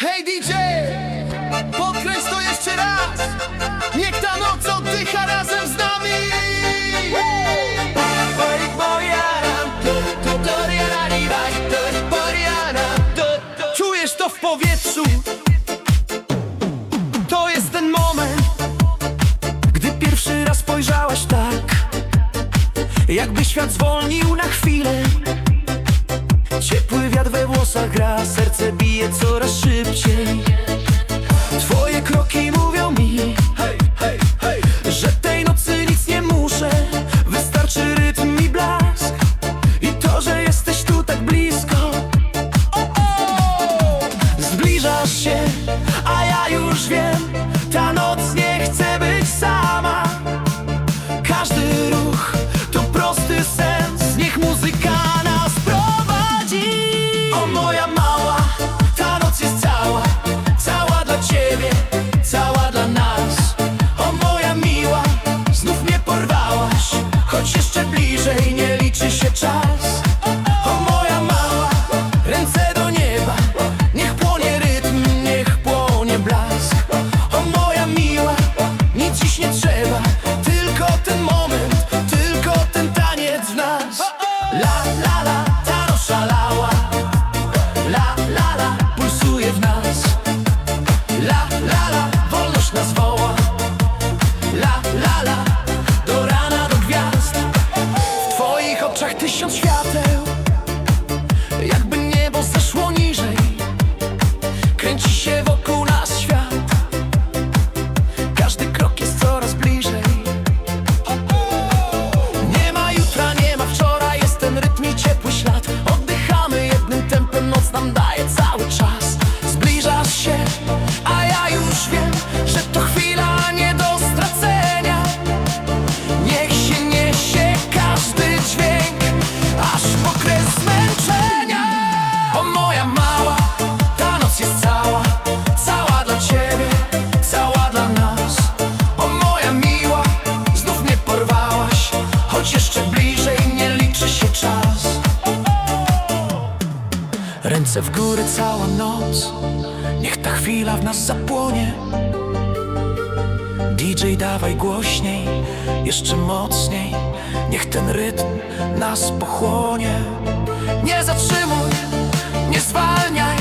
Hej DJ! Podkręć to jeszcze raz! Niech ta noc oddycha razem z nami! Czujesz to w powietrzu? To jest ten moment, gdy pierwszy raz spojrzałaś tak, jakby świat zwolnił na chwilę. Ciepły wiatr włosach gra, serce bije coraz szybciej. Twoje kroki mówią mi, że tej nocy nic nie muszę. Wystarczy rytm i blask i to, że jesteś tu tak blisko. Zbliżasz się, a ja już wiem, O moja mała, ta noc jest cała Cała dla ciebie, cała dla nas. O moja miła, znów mnie porwałaś Choć jeszcze rytm Ręce w górę cała noc. Niech ta chwila w nas zapłonie. DJ dawaj głośniej, jeszcze mocniej. Niech ten rytm nas pochłonie. Nie zatrzymuj, nie zwalniaj.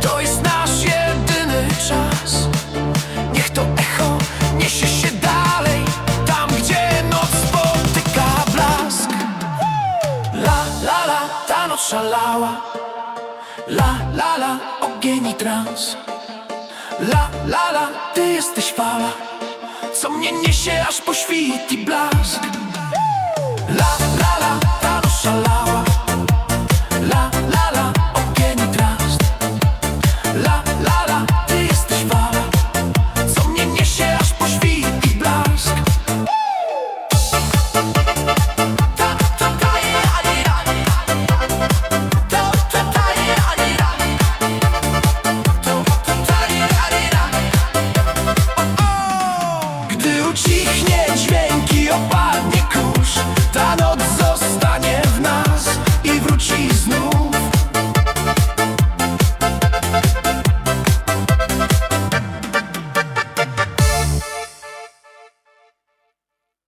To jest nasz jedyny czas. Niech to echo niesie się dalej. Tam, gdzie noc spotyka blask. La, la, la, ta noc szalała La, la, la, ogień i trans. La, la, la, ty jesteś fala Co mnie niesie aż po świt i blask. La, la, la, ta rozszalała La, la, la, ogień i trans. La, la, la, ty jesteś fala Co mnie niesie aż po świt i blask.